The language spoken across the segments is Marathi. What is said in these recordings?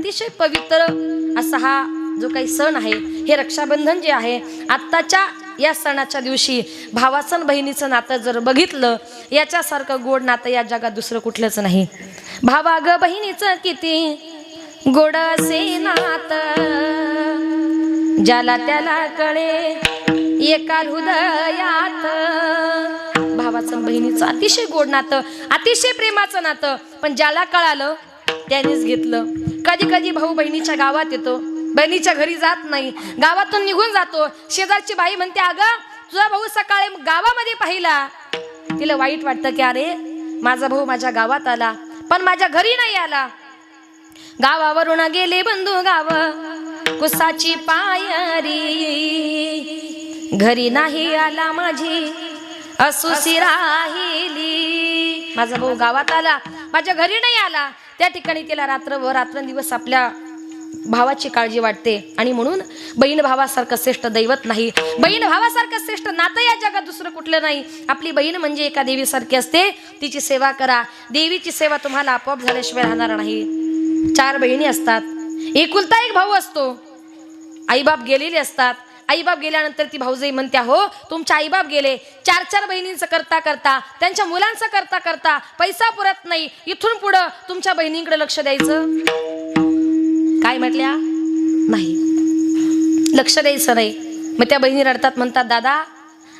अतिशय पवित्र असा हा जो काही सण आहे हे रक्षाबंधन जे आहे आत्ताच्या या सणाच्या दिवशी भावासन बहिणीचं नातं जर बघितलं याच्यासारखं गोड नातं या जगात दुसरं कुठलंच नाही. भावा ग बहिणीचं किती गोड असे नात. ज्याला त्याला कळे एका हृदयात. भावाचं बहिणीचं अतिशय गोड नातं अतिशय प्रेमाचं नातं पण ज्याला कळालं त्यानेच घेतलं. कधी कधी भाऊ बहिणीच्या गावात येतो. बहिणीच्या घरी जात नाही. गावातून निघून जातो. शेजारची बाई म्हणते अगं तुझा भाऊ सकाळी गावामध्ये पाहिला. तिला वाईट वाटतं की अरे माझा भाऊ माझ्या गावात आला पण माझ्या घरी नाही आला. गावावरून गेले बंधू गाव. कुसाची पायरी. घरी नाही आला माझी असुसी राहिली. माझा भाऊ गावात आला. माझ्या घरी नाही आला. त्या ठिकाणी तिला रात्रभर रात्रंदिवस आपल्या भावाची काळजी वाटते. आणि म्हणून बहीण भावासारखं श्रेष्ठ दैवत नाही. बहीण भावासारखं श्रेष्ठ नातं या जगात दुसरं कुठलं नाही. आपली बहीण म्हणजे एका देवीसारखी असते. तिची सेवा करा. देवीची सेवा तुम्हाला आपोआप झाल्याशिवाय राहणार नाही. चार बहिणी असतात. एकुलता एक भाऊ असतो. आईबाप गेलेले असतात. आईबाप गेल्यानंतर ती भाऊजाई म्हणते हो तुमच्या आईबाप गेले. चार चार बहिणींचं करता करता त्यांच्या मुलांचं करता करता पैसा पुरत नाही. इथून पुढं तुमच्या बहिणींकडे लक्ष द्यायचं? काय म्हटल्या? नाही. लक्ष द्यायचं नाही. मग त्या बहिणी रडतात म्हणतात दादा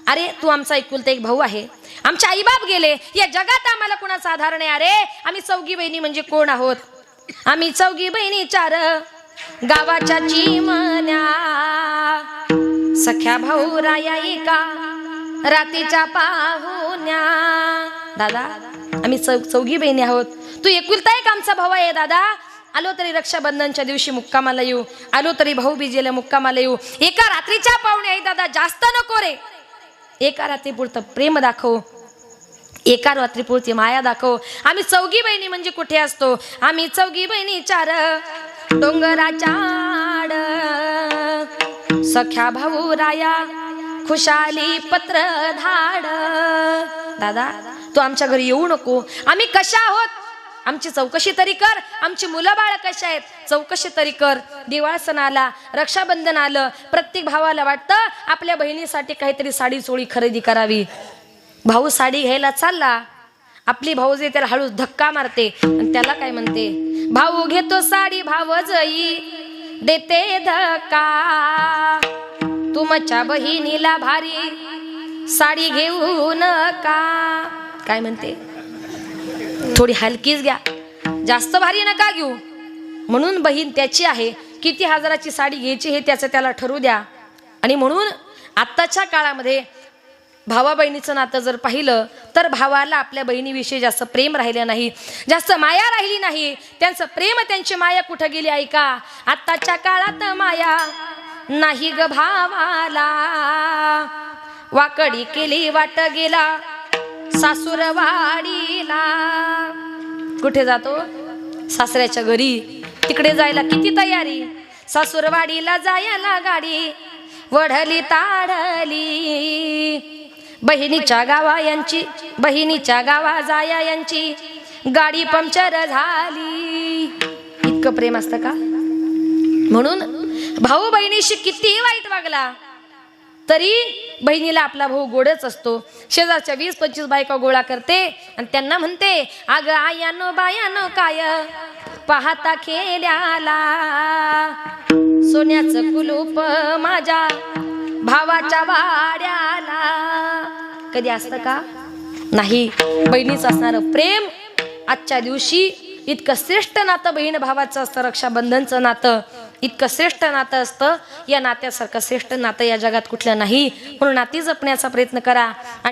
अरे तू आमचा एकुलता एक भाऊ आहे. आमचे आईबाप गेले. या जगात आम्हाला कुणाचा आधार नाही. अरे आम्ही चौघी बहिणी म्हणजे कोण आहोत? आम्ही चौघी बहिणी चार. गावाच्या चिमण्या सख्या भाऊ राया एका रातीच्या पाहुण्या. दादा आम्ही चौ चौघी बहिणी आहोत. तू एकुलता एक आमचा भाऊ आहे दादा. आलो तरी रक्षाबंधनच्या दिवशी मुक्कामाला येऊ. आलो तरी भाऊ बिजेला मुक्कामाला येऊ. एका रात्रीच्या पाहुणे आहे दादा. जास्त नको रे. एका रात्रीपुरतं प्रेम दाखव. एका रात्रीपुरती माया दाखव. आम्ही चौघी बहिणी म्हणजे कुठे असतो? आम्ही चौघी बहिणी चार डोंगराच्या सख्या भाऊ राया खुशाली पत्र धाड दादा तू आमच्या घरी येऊ नको. आम्ही कशा आहोत? आमची चौकशी तरी कर. आमची मुलं बाळ कशा आहेत? चौकशी तरी कर. दिवाळ सण आला रक्षाबंधन आलं प्रत्येक भावाला वाटतं आपल्या बहिणीसाठी काहीतरी साडी चोळी खरेदी करावी. भाऊ साडी घ्यायला चालला. आपली भाऊजी त्याला हळूच धक्का मारते आणि त्याला काय म्हणते? भाऊ घेतो साडी भाव जई. देते धक्का. तुमच्या बहिणीला भारी साडी घेऊ नका काय म्हणते? थोडी हलकीच घ्या. जास्त भारी नका घेऊ. म्हणून बहीण त्याची आहे किती हजाराची साडी घ्यायची हे त्याचं त्याला ठरू द्या. आणि म्हणून आत्ताच्या काळामध्ये भावा बहिणीचं नातं जर पाहिलं तर भावाला आपल्या बहिणीविषयी जास्त प्रेम राहिलं नाही जास्त माया राहिली नाही. त्यांचं प्रेम त्यांची माया कुठं गेली ऐका? आत्ताच्या काळात माया नाही ग भावाला. वाकडी केली वाट गेला सासूरवाडीला. कुठे जातो? सासऱ्याच्या घरी. तिकडे जायला किती तयारी? सासूरवाडीला जायला गाडी. वढली ताडली बहिणीच्या गावा यांची बहिणीच्या गावा जाया यांची गाडी पंक्चर झाली. इतकं प्रेम असतं का? म्हणून भाऊ बहिणीशी कितीही वाईट वागला. तरी बहिणीला आपला भाऊ गोडच असतो. शेजारच्या वीस पंचवीस बायका गोळा करते आणि त्यांना म्हणते अग आयानो बायानो काय? पाहता खेड्याला. सोन्याचं कुलूप माझ्या भावाच्या वाड्याला. कधी असतं का? नाही. बहिणीच असणारं प्रेम आजच्या दिवशी इतकं श्रेष्ठ नातं बहीण भावाचं असतं रक्षाबंधनचं नातं. इतकं श्रेष्ठ नातं असतं. या नात्यासारखं श्रेष्ठ नातं या जगात कुठलं नाही. म्हणून नाती जपण्याचा प्रयत्न करा. आणि